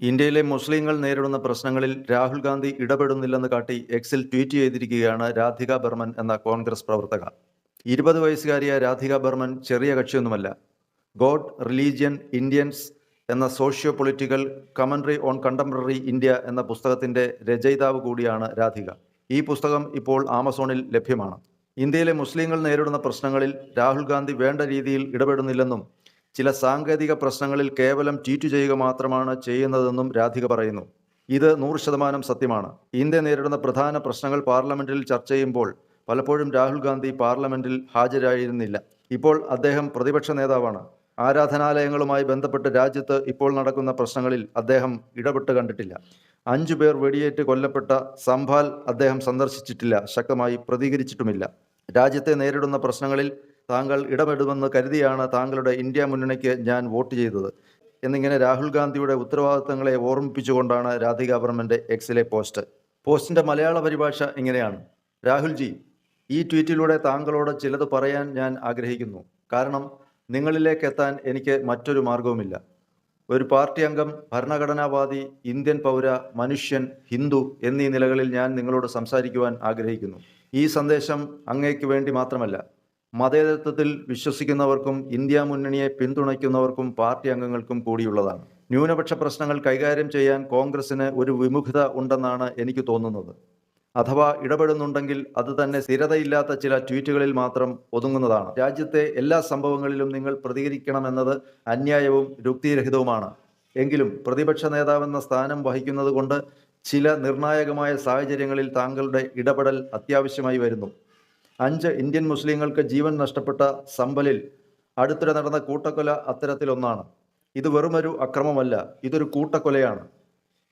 ഇന്ത്യയിലെ മുസ്ലിങ്ങൾ നേരിടുന്ന പ്രശ്നങ്ങളിൽ രാഹുൽ ഗാന്ധി ഇടപെടുന്നില്ലെന്ന് കാട്ടി എക്സിൽ ട്വീറ്റ് ചെയ്തിരിക്കുകയാണ് രാധിക ബർമൻ എന്ന കോൺഗ്രസ് പ്രവർത്തക. ഇരുപത് വയസ്സുകാരിയ രാധിക ബർമൻ ചെറിയ കക്ഷിയൊന്നുമല്ല. ഗോഡ് റിലീജിയൻ ഇന്ത്യൻസ് എന്ന socio political commentary on contemporary India എന്ന പുസ്തകത്തിന്റെ രചയിതാവ് കൂടിയാണ് രാധിക. ഈ പുസ്തകം ഇപ്പോൾ ആമസോണിൽ ലഭ്യമാണ്. ഇന്ത്യയിലെ മുസ്ലിങ്ങൾ നേരിടുന്ന പ്രശ്നങ്ങളിൽ രാഹുൽ ഗാന്ധി വേണ്ട രീതിയിൽ ഇടപെടുന്നില്ലെന്നും ചില സാങ്കേതിക പ്രശ്നങ്ങളിൽ കേവലം ട്വീറ്റ് ചെയ്യുക മാത്രമാണ് ചെയ്യുന്നതെന്നും രാധിക പറയുന്നു. ഇത് നൂറ് ശതമാനം സത്യമാണ്. ഇന്ത്യ നേരിടുന്ന പ്രധാന പ്രശ്നങ്ങൾ പാർലമെന്റിൽ ചർച്ച ചെയ്യുമ്പോൾ പലപ്പോഴും രാഹുൽ ഗാന്ധി പാർലമെന്റിൽ ഹാജരായിരുന്നില്ല. ഇപ്പോൾ അദ്ദേഹം പ്രതിപക്ഷ നേതാവാണ്. ആരാധനാലയങ്ങളുമായി ബന്ധപ്പെട്ട് രാജ്യത്ത് ഇപ്പോൾ നടക്കുന്ന പ്രശ്നങ്ങളിൽ അദ്ദേഹം ഇടപെട്ട് കണ്ടിട്ടില്ല. അഞ്ചു പേർ വെടിയേറ്റ് കൊല്ലപ്പെട്ട സംഭാൽ അദ്ദേഹം സന്ദർശിച്ചിട്ടില്ല. ശക്തമായി പ്രതികരിച്ചിട്ടുമില്ല. രാജ്യത്തെ നേരിടുന്ന പ്രശ്നങ്ങളിൽ താങ്കൾ ഇടപെടുമെന്ന് കരുതിയാണ് താങ്കളുടെ ഇന്ത്യ മുന്നണിക്ക് ഞാൻ വോട്ട് ചെയ്തത്. എന്നിങ്ങനെ രാഹുൽ ഗാന്ധിയുടെ ഉത്തരവാദിത്തങ്ങളെ ഓർമ്മിപ്പിച്ചുകൊണ്ടാണ് രാധിക ബർമന്റെ എക്സിലെ പോസ്റ്റ്. പോസ്റ്റിന്റെ മലയാള പരിഭാഷ ഇങ്ങനെയാണ്. രാഹുൽജി ഈ ട്വീറ്റിലൂടെ താങ്കളോട് ചിലത് പറയാൻ ഞാൻ ആഗ്രഹിക്കുന്നു. കാരണം നിങ്ങളിലേക്ക് എത്താൻ എനിക്ക് മറ്റൊരു മാർഗവുമില്ല ഒരു പാർട്ടി അംഗം ഭരണഘടനാവാദി ഇന്ത്യൻ പൗര മനുഷ്യൻ ഹിന്ദു എന്നീ നിലകളിൽ ഞാൻ നിങ്ങളോട് സംസാരിക്കുവാൻ ആഗ്രഹിക്കുന്നു. ഈ സന്ദേശം അങ്ങേക്ക് വേണ്ടി മാത്രമല്ല. മതേതരത്വത്തിൽ വിശ്വസിക്കുന്നവർക്കും ഇന്ത്യ മുന്നണിയെ പിന്തുണയ്ക്കുന്നവർക്കും പാർട്ടി അംഗങ്ങൾക്കും കൂടിയുള്ളതാണ്. ന്യൂനപക്ഷ പ്രശ്നങ്ങൾ കൈകാര്യം ചെയ്യാൻ കോൺഗ്രസിന് ഒരു വിമുഖത ഉണ്ടെന്നാണ് എനിക്ക് തോന്നുന്നത്. അഥവാ ഇടപെടുന്നുണ്ടെങ്കിൽ അത് തന്നെ സ്ഥിരതയില്ലാത്ത ചില ട്വീറ്റുകളിൽ മാത്രം ഒതുങ്ങുന്നതാണ്. രാജ്യത്തെ എല്ലാ സംഭവങ്ങളിലും നിങ്ങൾ പ്രതികരിക്കണമെന്നത് അന്യായവും യുക്തിരഹിതവുമാണ് എങ്കിലും പ്രതിപക്ഷ നേതാവെന്ന സ്ഥാനം വഹിക്കുന്നത് കൊണ്ട് ചില നിർണായകമായ സാഹചര്യങ്ങളിൽ താങ്കളുടെ ഇടപെടൽ അത്യാവശ്യമായി വരുന്നു. അഞ്ച് ഇന്ത്യൻ മുസ്ലിങ്ങൾക്ക് ജീവൻ നഷ്ടപ്പെട്ട സമ്പലിൽ അടുത്തിടെ നടന്ന കൂട്ടക്കൊല അത്തരത്തിലൊന്നാണ്. ഇത് വെറുമൊരു അക്രമമല്ല ഇതൊരു കൂട്ടക്കൊലയാണ്.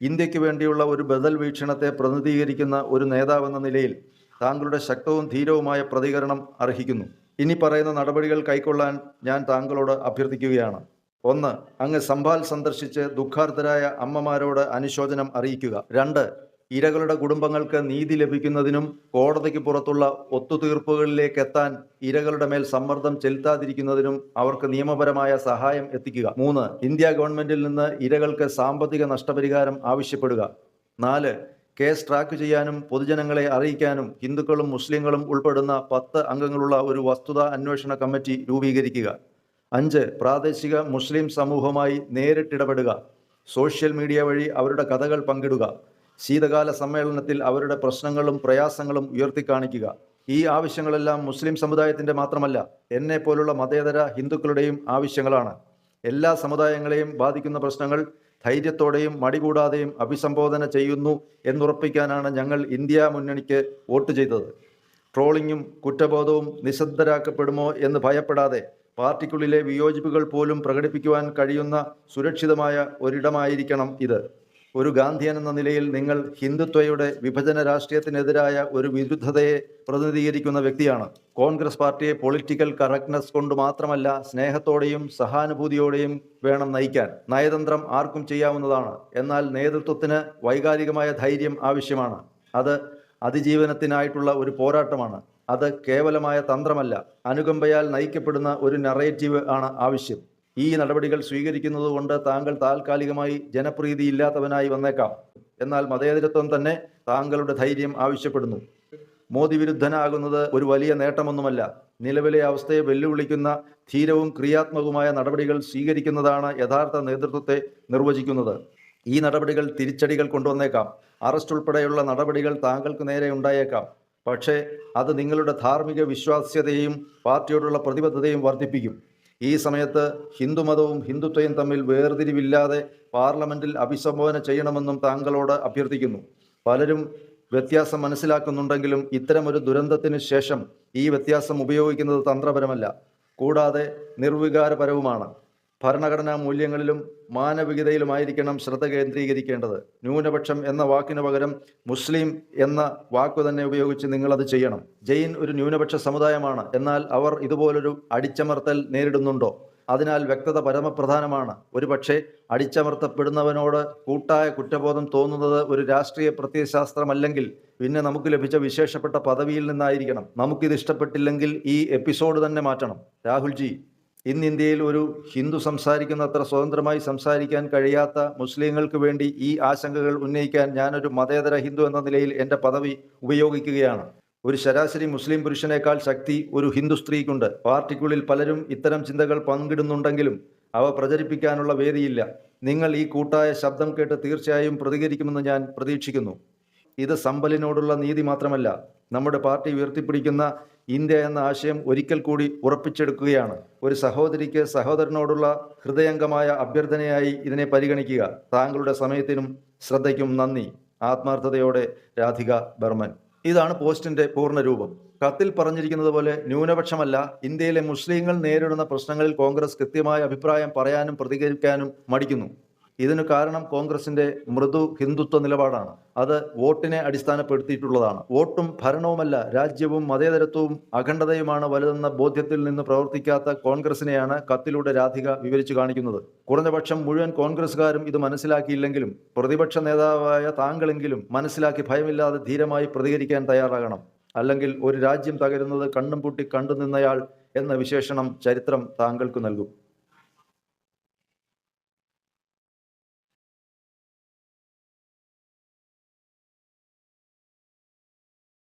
ഇന്ത്യയ്ക്ക് വേണ്ടിയുള്ള ഒരു ബദൽ വീക്ഷണത്തെ പ്രതിനിധീകരിക്കുന്ന ഒരു നേതാവെന്ന നിലയിൽ താങ്കളുടെ ശക്തവും ധീരവുമായ പ്രതികരണം അർഹിക്കുന്നു. ഇനി പറയുന്ന നടപടികൾ കൈക്കൊള്ളാൻ ഞാൻ താങ്കളോട് അഭ്യർത്ഥിക്കുകയാണ്. ഒന്ന് അങ്ങ് സംഭാൽ സന്ദർശിച്ച് ദുഃഖാർത്തരായ അമ്മമാരോട് അനുശോചനം അറിയിക്കുക. രണ്ട് ഇരകളുടെ കുടുംബങ്ങൾക്ക് നീതി ലഭിക്കുന്നതിനും കോടതിക്ക് പുറത്തുള്ള ഒത്തുതീർപ്പുകളിലേക്ക് എത്താൻ ഇരകളുടെ മേൽ സമ്മർദ്ദം ചെലുത്താതിരിക്കുന്നതിനും അവർക്ക് നിയമപരമായ സഹായം എത്തിക്കുക. മൂന്ന് ഇന്ത്യ ഗവൺമെന്റിൽ നിന്ന് ഇരകൾക്ക് സാമ്പത്തിക നഷ്ടപരിഹാരം ആവശ്യപ്പെടുക. നാല് കേസ് ട്രാക്ക് ചെയ്യാനും പൊതുജനങ്ങളെ അറിയിക്കാനും ഹിന്ദുക്കളും മുസ്ലിങ്ങളും ഉൾപ്പെടുന്ന പത്ത് അംഗങ്ങളുള്ള ഒരു വസ്തുതാ അന്വേഷണ കമ്മിറ്റി രൂപീകരിക്കുക. അഞ്ച് പ്രാദേശിക മുസ്ലിം സമൂഹമായി നേരിട്ടിടപെടുക. സോഷ്യൽ മീഡിയ വഴി അവരുടെ കഥകൾ പങ്കിടുക. ശീതകാല സമ്മേളനത്തിൽ അവരുടെ പ്രശ്നങ്ങളും പ്രയാസങ്ങളും ഉയർത്തിക്കാണിക്കുക ഈ ആവശ്യങ്ങളെല്ലാം മുസ്ലിം സമുദായത്തിന്റെ മാത്രമല്ല എന്നെ പോലുള്ള മതേതര ഹിന്ദുക്കളുടെയും ആവശ്യങ്ങളാണ്. എല്ലാ സമുദായങ്ങളെയും ബാധിക്കുന്ന പ്രശ്നങ്ങൾ ധൈര്യത്തോടെയും മടികൂടാതെയും അഭിസംബോധന ചെയ്യുന്നു എന്നുറപ്പിക്കാനാണ് ഞങ്ങൾ ഇന്ത്യ മുന്നണിക്ക് വോട്ട് ചെയ്തത്. ട്രോളിങ്ങും കുറ്റബോധവും നിശബ്ദരാക്കപ്പെടുമോ എന്ന് ഭയപ്പെടാതെ പാർട്ടിക്കുള്ളിലെ വിയോജിപ്പുകൾ പോലും പ്രകടിപ്പിക്കുവാൻ കഴിയുന്ന സുരക്ഷിതമായ ഒരിടമായിരിക്കണം ഇത്. ഒരു ഗാന്ധിയൻ എന്ന നിലയിൽ നിങ്ങൾ ഹിന്ദുത്വയുടെ വിഭജന രാഷ്ട്രീയത്തിനെതിരായ ഒരു വിരുദ്ധതയെ പ്രതിനിധീകരിക്കുന്ന വ്യക്തിയാണ്. കോൺഗ്രസ് പാർട്ടിയെ പൊളിറ്റിക്കൽ കറക്റ്റ്നെസ് കൊണ്ട് മാത്രമല്ല സ്നേഹത്തോടെയും സഹാനുഭൂതിയോടെയും വേണം നയിക്കാൻ. നയതന്ത്രം ആർക്കും ചെയ്യാവുന്നതാണ്. എന്നാൽ നേതൃത്വത്തിന് വൈകാരികമായ ധൈര്യം ആവശ്യമാണ്. അത് അതിജീവനത്തിനായിട്ടുള്ള ഒരു പോരാട്ടമാണ്. അത് കേവലമായ തന്ത്രമല്ല. അനുകമ്പയാൽ നയിക്കപ്പെടുന്ന ഒരു നറേറ്റീവ് ആണ് ആവശ്യം. ഈ നടപടികൾ സ്വീകരിക്കുന്നത് കൊണ്ട് താങ്കൾ താൽക്കാലികമായി ജനപ്രീതി ഇല്ലാത്തവനായി വന്നേക്കാം. എന്നാൽ മതേതരത്വം തന്നെ താങ്കളുടെ ധൈര്യം ആവശ്യപ്പെടുന്നു. മോദി വിരുദ്ധനാകുന്നത് ഒരു വലിയ നേട്ടമൊന്നുമല്ല. നിലവിലെ അവസ്ഥയെ വെല്ലുവിളിക്കുന്ന ധീരവും ക്രിയാത്മകവുമായ നടപടികൾ സ്വീകരിക്കുന്നതാണ് യഥാർത്ഥ നേതൃത്വത്തെ നിർവചിക്കുന്നത്. ഈ നടപടികൾ തിരിച്ചടികൾ കൊണ്ടുവന്നേക്കാം. അറസ്റ്റ് ഉൾപ്പെടെയുള്ള നടപടികൾ താങ്കൾക്ക് നേരെ ഉണ്ടായേക്കാം. പക്ഷേ അത് നിങ്ങളുടെ ധാർമ്മിക വിശ്വാസ്യതയും പാർട്ടിയോടുള്ള പ്രതിബദ്ധതയും വർദ്ധിപ്പിക്കും. ഈ സമയത്ത് ഹിന്ദുമതവും ഹിന്ദുത്വയും തമ്മിൽ വേർതിരിവില്ലാതെ പാർലമെന്റിൽ അഭിസംബോധന ചെയ്യണമെന്നും താങ്കളോട് അഭ്യർത്ഥിക്കുന്നു. പലരും വ്യത്യാസം മനസ്സിലാക്കുന്നുണ്ടെങ്കിലും ഇത്തരമൊരു ദുരന്തത്തിന് ശേഷം ഈ വ്യത്യാസം ഉപയോഗിക്കുന്നത് തന്ത്രപരമല്ല. കൂടാതെ നിർവികാരപരവുമാണ്. ഭരണഘടനാ മൂല്യങ്ങളിലും മാനവികതയിലുമായിരിക്കണം ശ്രദ്ധ കേന്ദ്രീകരിക്കേണ്ടത്. ന്യൂനപക്ഷം എന്ന വാക്കിന് പകരം മുസ്ലിം എന്ന വാക്കു തന്നെ ഉപയോഗിച്ച് നിങ്ങളത് ചെയ്യണം. ജെയിൻ ഒരു ന്യൂനപക്ഷ സമുദായമാണ്. എന്നാൽ അവർ ഇതുപോലൊരു അടിച്ചമർത്തൽ നേരിടുന്നുണ്ടോ? അതിനാൽ വ്യക്തത പരമപ്രധാനമാണ്. ഒരുപക്ഷെ അടിച്ചമർത്തപ്പെടുന്നവനോട് കൂട്ടായ കുറ്റബോധം തോന്നുന്നത് ഒരു രാഷ്ട്രീയ പ്രത്യയശാസ്ത്രമല്ലെങ്കിൽ പിന്നെ നമുക്ക് ലഭിച്ച വിശേഷപ്പെട്ട പദവിയിൽ നിന്നായിരിക്കണം. നമുക്കിത് ഇഷ്ടപ്പെട്ടില്ലെങ്കിൽ ഈ എപ്പിസോഡ് തന്നെ മാറ്റണം. രാഹുൽജി. ഇന്ന് ഇന്ത്യയിൽ ഒരു ഹിന്ദു സംസാരിക്കുന്നത്ര സ്വതന്ത്രമായി സംസാരിക്കാൻ കഴിയാത്ത മുസ്ലിങ്ങൾക്ക് വേണ്ടി ഈ ആശങ്കകൾ ഉന്നയിക്കാൻ ഞാനൊരു മതേതര ഹിന്ദു എന്ന നിലയിൽ എന്റെ പദവി ഉപയോഗിക്കുകയാണ്. ഒരു ശരാശരി മുസ്ലിം പുരുഷനേക്കാൾ ശക്തി ഒരു ഹിന്ദു സ്ത്രീക്കുണ്ട്. പാർട്ടിക്കുള്ളിൽ പലരും ഇത്തരം ചിന്തകൾ പങ്കിടുന്നുണ്ടെങ്കിലും അവ പ്രചരിപ്പിക്കാനുള്ള വേദിയില്ല. നിങ്ങൾ ഈ കൂട്ടായ ശബ്ദം കേട്ട് തീർച്ചയായും പ്രതികരിക്കുമെന്ന് ഞാൻ പ്രതീക്ഷിക്കുന്നു. ഇത് സമ്പലിനോടുള്ള നീതി മാത്രമല്ല നമ്മുടെ പാർട്ടി ഉയർത്തിപ്പിടിക്കുന്ന ഇന്ത്യ എന്ന ആശയം ഒരിക്കൽ കൂടി ഉറപ്പിച്ചെടുക്കുകയാണ്. ഒരു സഹോദരിക്ക് സഹോദരനോടുള്ള ഹൃദയംഗമായ അഭ്യർത്ഥനയായി ഇതിനെ പരിഗണിക്കുക. താങ്കളുടെ സമയത്തിനും ശ്രദ്ധയ്ക്കും നന്ദി. ആത്മാർത്ഥതയോടെ രാധിക ബർമൻ ഇതാണ് പോസ്റ്റിന്റെ പൂർണ രൂപം കത്തിൽ പറഞ്ഞിരിക്കുന്നത് പോലെ ന്യൂനപക്ഷമല്ല ഇന്ത്യയിലെ മുസ്ലിങ്ങൾ നേരിടുന്ന പ്രശ്നങ്ങളിൽ കോൺഗ്രസ് കൃത്യമായ അഭിപ്രായം പറയാനും പ്രതികരിക്കാനും മടിക്കുന്നു. ഇതിനു കാരണം കോൺഗ്രസിന്റെ മൃദു ഹിന്ദുത്വ നിലപാടാണ്. അത് വോട്ടിനെ അടിസ്ഥാനപ്പെടുത്തിയിട്ടുള്ളതാണ്. വോട്ടും ഭരണവുമല്ല രാജ്യവും മതേതരത്വവും അഖണ്ഡതയുമാണ് വലുതെന്ന ബോധ്യത്തിൽ നിന്ന് പ്രവർത്തിക്കാത്ത കോൺഗ്രസിനെയാണ് കത്തിലൂടെ രാധിക വിവരിച്ചു കാണിക്കുന്നത്. കുറഞ്ഞപക്ഷം മുഴുവൻ കോൺഗ്രസ്സുകാരും ഇത് മനസ്സിലാക്കിയില്ലെങ്കിലും പ്രതിപക്ഷ നേതാവായ താങ്കളെങ്കിലും മനസ്സിലാക്കി ഭയമില്ലാതെ ധീരമായി പ്രതികരിക്കാൻ തയ്യാറാകണം. അല്ലെങ്കിൽ ഒരു രാജ്യം തകരുന്നത് കണ്ണും പൂട്ടി കണ്ടുനിന്നയാൾ എന്ന വിശേഷണം ചരിത്രം താങ്കൾക്ക് നൽകും.